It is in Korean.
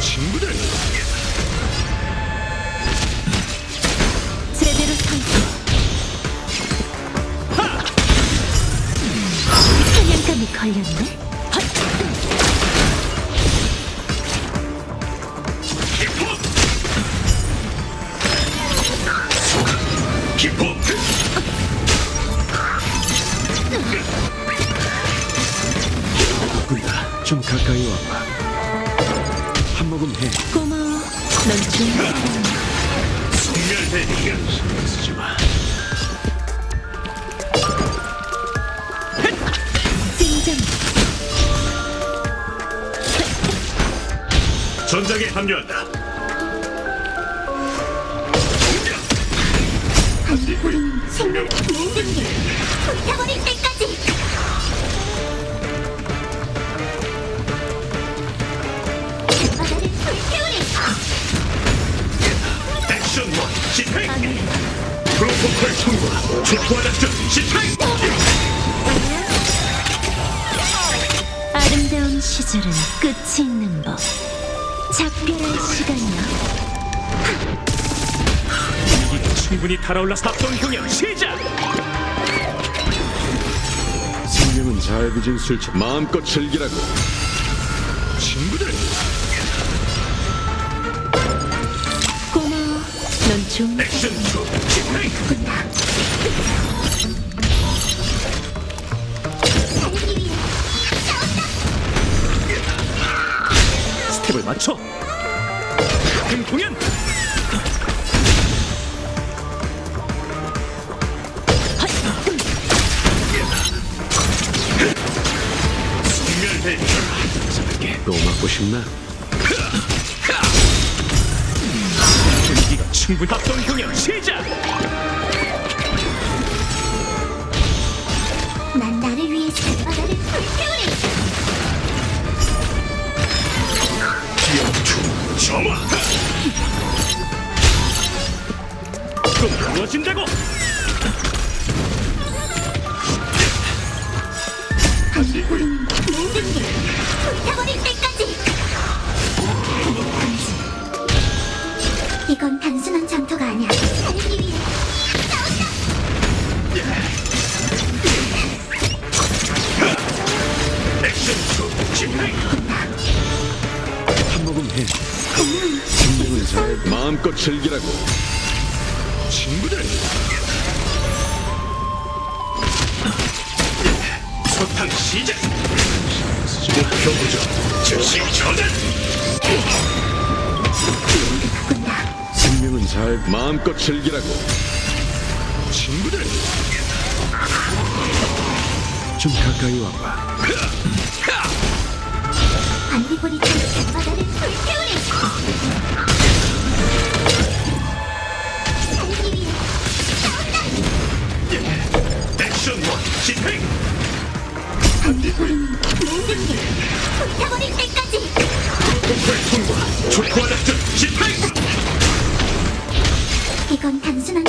친구들. 제대로 선택. 사냥감이 걸렸네. 기포! 누구야 좀 가까이 와봐 한 모금 해 고마워. 넌 좋은. 소멸되니까 신경 쓰지 마 찐정. 전장에 합류한다 모든 게 불타버릴 때까지. 아름다운 시절은 끝이 있는 법. 작별할 시간이야. 분위기가 충분히 달아올라서 합동 공연 시작 생명은 잘 빚은 술처럼 마음껏 즐기라고 친구들 고마워. 넌 좋은 액션 투 집행 스텝을 맞춰 큰 공연 또 맞고 싶나? 충분히 합동 공연. 시작! 난 나를 위해서 바다를 불태우리. 기어투 점화! 또 무너진다고 잘 마음껏 즐기라고. 친구들. 소탕 시작. 목표 부정 즉시 전환. 생명은 잘 마음껏 즐기라고. 친구들. 좀 가까이 와봐. 반딧불이 탄 바다를 불태우리. 집행! 이건 단순한